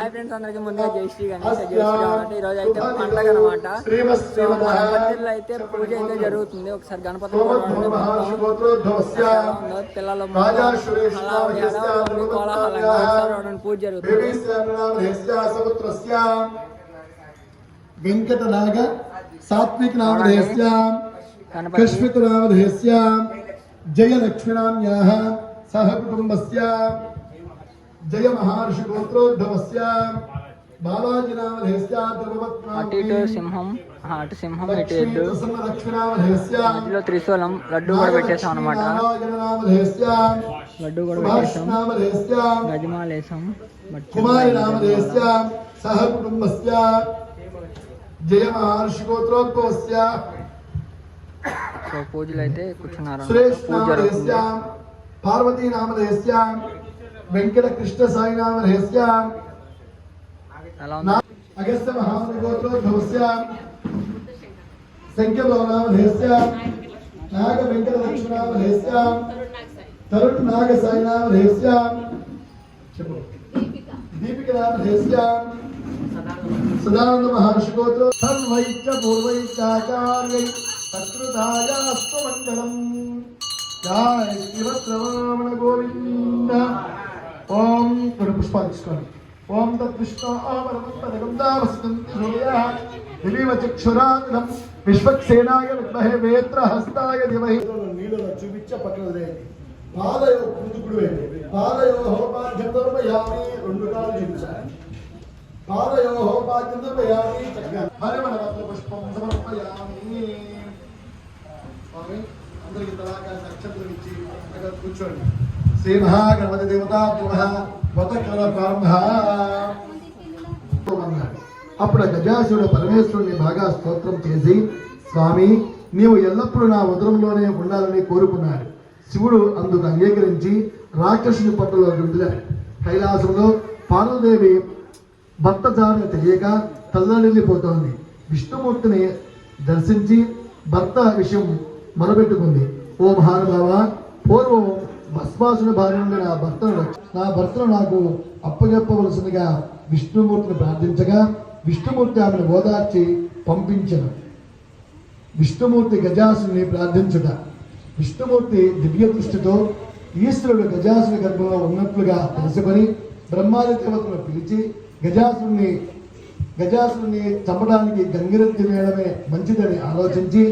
Hi friends అందరికీ ముందుగా జై శ్రీ గణేష్. జై శ్రీ అంటే ఈ రోజు అయితే పండగ అనమాట సో మందిర్లో అయితే పూజ అయితే జరుగుతుంది. ఒకసారి గణపతి పిల్లలు కోలాహలంగా పూజ జరుగుతుంది. వెంకటనాగ సాత్విక నామధేయస్య గణపతి. కశ్మిత నామధేయస్య జయ లక్ష్మీనామ్యాః సహ కుటుంబస్య. జయ మహర్షి గోత్రోద్భవస్య బాలాజీ నామధేయస్య అటు ఇటు సింహం ఆ, అటు సింహం ఇటు ఎద్దు లక్ష్మీనామధేయస్య మధ్యలో త్రిశూలం లడ్డు కూడా పెట్టేసాం అనమాట నామధేయస్య లడ్డు కూడా సుభాష్ పెట్టేసాం నామధేయస్య గజమాలు వేసాం కుమారి నామధేయస్య సహ కుటుంబస్య జయ మహర్షి గోత్రోద్భవస్య సో పూజలు అయితే కూర్చున్నారు సురేష్ పూజ జరుగుతుంది నామధేయస్య పార్వతీ నామధేయస్య वेङ्कटकृष्णसायिनां रहस्याम् अगस्त्य महामुनिगोत्रोद्भवस्याम् शङ्करभवनामधेयस्याम् नागवेङ्कटलक्ष्मणामधेयस्याम् तरुणनागसायिनामधेयस्याम् दीपिकनामधेयस्याम् सदानंद महर्षिगोत्र सर्वैच पूर्वैचाचार्यै शत्रुतायास्त्वमण्डलम् जय श्रीवत्सवामण गोविन्द ఓం ఇప్పుడు పుష్పాలు తీసుకోండి ఓం తద్విష్ణుమరమంతరగంధావస్తంతిమేయ చక్షురాగ్నం విశ్వక్సేనాయ విద్మహే వేత్ర హస్తాయ ధిమహి నీళ్ళలో చూపించే పక్కన వదిలేయండి. పాదయో ముందుకుడు వేయండి పాదయో హోపాధ్యం యామి రెండు కాళ్ళు చూపించాలి. పాదయోః పాద్యం సమర్పయామి చక్కగా. హరిమణరత్న పుష్పం సమర్పయామి అందరికి తలాకా నక్షత్రం ఇచ్చి కూర్చోండి. శ్రీ మహాగణపతి దేవతాభ్యమః వతకల ప్రారంభ అప్పుడు ఆ గజాసుడు పరమేశ్వరుని బాగా స్తోత్రం చేసి స్వామి నీవు ఎల్లప్పుడూ నా ఉదరంలోనే ఉండాలని కోరుకున్నాడు శివుడు అందుకు అంగీకరించి రాక్షసుని పట్టులో విడుదలాడు కైలాసంలో పార్వదేవి భర్త జాడని తెలియక తల్లడిల్లిపోతోంది. విష్ణుమూర్తిని దర్శించి భర్త విషయం మొరబెట్టుకుంది ఓ మహానుభావ పూర్వం భస్మాసుని భార్య నుండి నా భర్తను నా భర్తను నాకు అప్పచెప్పవలసిందిగా విష్ణుమూర్తిని ప్రార్థించగా విష్ణుమూర్తి ఆమెను ఓదార్చి పంపించను. విష్ణుమూర్తి గజాసుని ప్రార్థించుట. విష్ణుమూర్తి దివ్య దృష్టితో ఈశ్వరుడు గజాసుని గర్భంలో ఉన్నట్లుగా తెలుసుకొని బ్రహ్మాది దేవతను పిలిచి గజాసుని గజాసుని చంపడానికి గంగిరెత్తి వేయడమే మంచిదని ఆలోచించి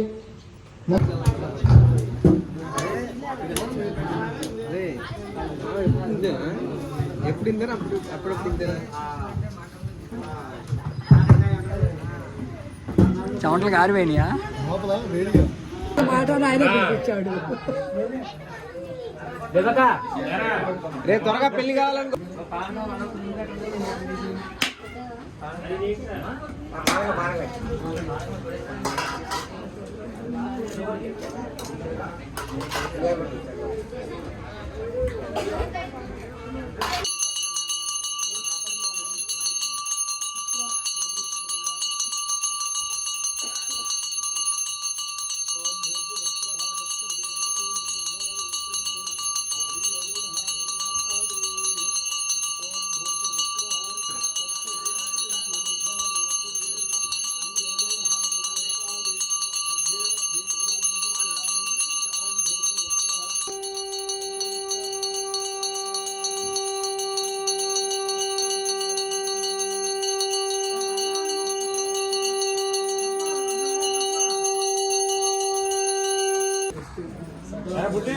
ఇంతేనా అప్పుడు అప్పుడప్పుడు ఇంతేనా చెమటలు కారిపోయినాయా లోపల వేడిగా రే త్వరగా పెళ్ళి కావాలనుకో.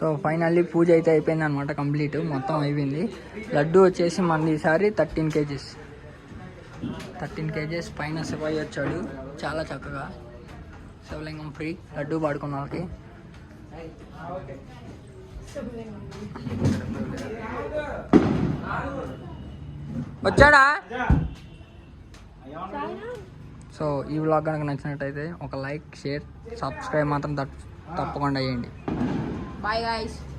సో ఫైనల్లీ పూజ అయితే అయిపోయింది అనమాట కంప్లీట్. మొత్తం అయిపోయింది. లడ్డు వచ్చేసి మన ఈసారి థర్టీన్ కేజీస్. థర్టీన్ కేజీస్ పైన శివయ్య వచ్చాడు. చాలా చక్కగా. శివలింగం ఫ్రీ లడ్డు పాడుకున్న వాళ్ళకి. వచ్చాడా? సో ఈ వ్లాగ్ కనుక నచ్చినట్టయితే ఒక లైక్ షేర్ సబ్స్క్రైబ్ మాత్రం తప్పకుండా చేయండి. Bye guys.